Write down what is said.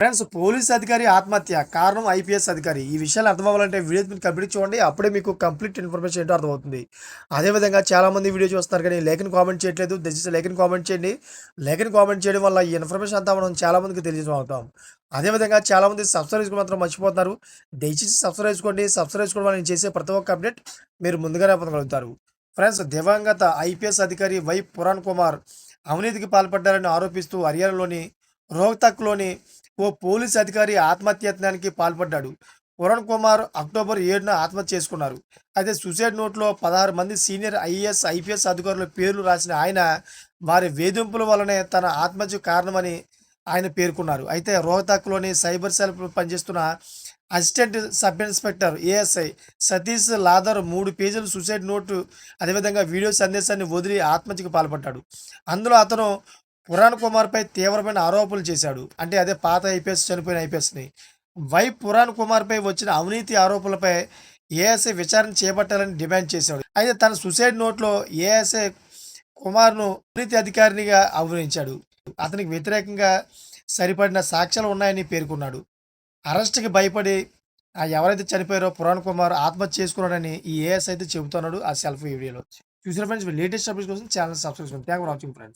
Friends police అధికారి ఆత్మహత్య కారణం ఐపీఎస్ అధికారి. ఈ విషయాలు అర్థమవ్వాలంటే వీడియో మీరు కంప్లీట్ చూడండి అప్పుడే మీకు కంప్లీట్ ఇన్ఫర్మేషన్ ఏంటో అర్థమవుతుంది. అదేవిధంగా చాలామంది వీడియో చూస్తున్నారు కానీ లేఖను కామెంట్ చేయట్లేదు దయచేసి లేఖను కామెంట్ చేయండి. లేఖను కామెంట్ చేయడం వల్ల ఈ ఇన్ఫర్మేషన్ అంతా మనం చాలామందికి తెలియజేస్తాం అదేవిధంగా చాలామంది సబ్స్క్రైబ్ చేసుకోవడం మాత్రం మర్చిపోతున్నారు. దయచేసి సబ్స్క్రైబ్ చేసుకోండి సబ్స్క్రైబ్ చేసుకోవడం వల్ల నేను చేసే ప్రతి ఒక్క అప్డేట్ మీరు ముందుగానే పొందగలుగుతారు. ఫ్రెండ్స్ దివంగత ఐపీఎస్ అధికారి వై పురాణ్ కుమార్ అవినీతికి పాల్పడ్డారని ఆరోపిస్తూ హర్యానాలోని రోహ్తక్లోని ఓ పోలీస్ అధికారి ఆత్మహత్యత్నానికి పాల్పడ్డాడు. పురణ్ కుమార్ అక్టోబర్ ఏడున ఆత్మహత్య చేసుకున్నారు. అయితే సూసైడ్ నోట్లో పదహారు మంది సీనియర్ ఐఏఎస్ ఐపీఎస్ అధికారుల పేర్లు రాసిన ఆయన వారి వేధింపుల వల్లనే తన ఆత్మహత్య కారణమని ఆయన పేర్కొన్నారు. అయితే రోహతక్లోని సైబర్ సెల్ పనిచేస్తున్న assistant sub inspector ASI Satish Lathar మూడు పేజీల సూసైడ్ నోటు అదేవిధంగా వీడియో సందేశాన్ని వదిలి ఆత్మహత్యకు పాల్పడ్డాడు. అందులో అతను పురాణ్ కుమార్పై తీవ్రమైన ఆరోపణలు చేశాడు. అంటే అదే పాత ఐపీఎస్ చనిపోయిన ఐపీఎస్ని. వై పురాణ్ కుమార్పై వచ్చిన అవినీతి ఆరోపణలపై ఏఎస్ఐ విచారణ చేపట్టాలని డిమాండ్ చేశాడు. అయితే తన సూసైడ్ నోట్లో ఏఎస్ఐ కుమార్ను అవినీతి అధికారినిగా అభినయించాడు. అతనికి వ్యతిరేకంగా సరిపడిన సాక్ష్యాలు ఉన్నాయని పేర్కొన్నాడు. అరెస్ట్కి భయపడి ఆ ఎవరైతే చనిపోయారో పురాణ్ కుమార్ ఆత్మహత్య చేసుకున్నాడని ఈ ఏఎస్ అయితే చెబుతున్నాడు ఆ సెల్ఫ్ వీడియోలో. చూసిన ఫ్రెండ్స్ లేటెస్ట్ అప్డేట్స్ కోసం ఛానల్ సబ్స్క్రైబ్ చేసుకోండి థ్యాంక్ ఫర్ వాచింగ్ ఫ్రెండ్స్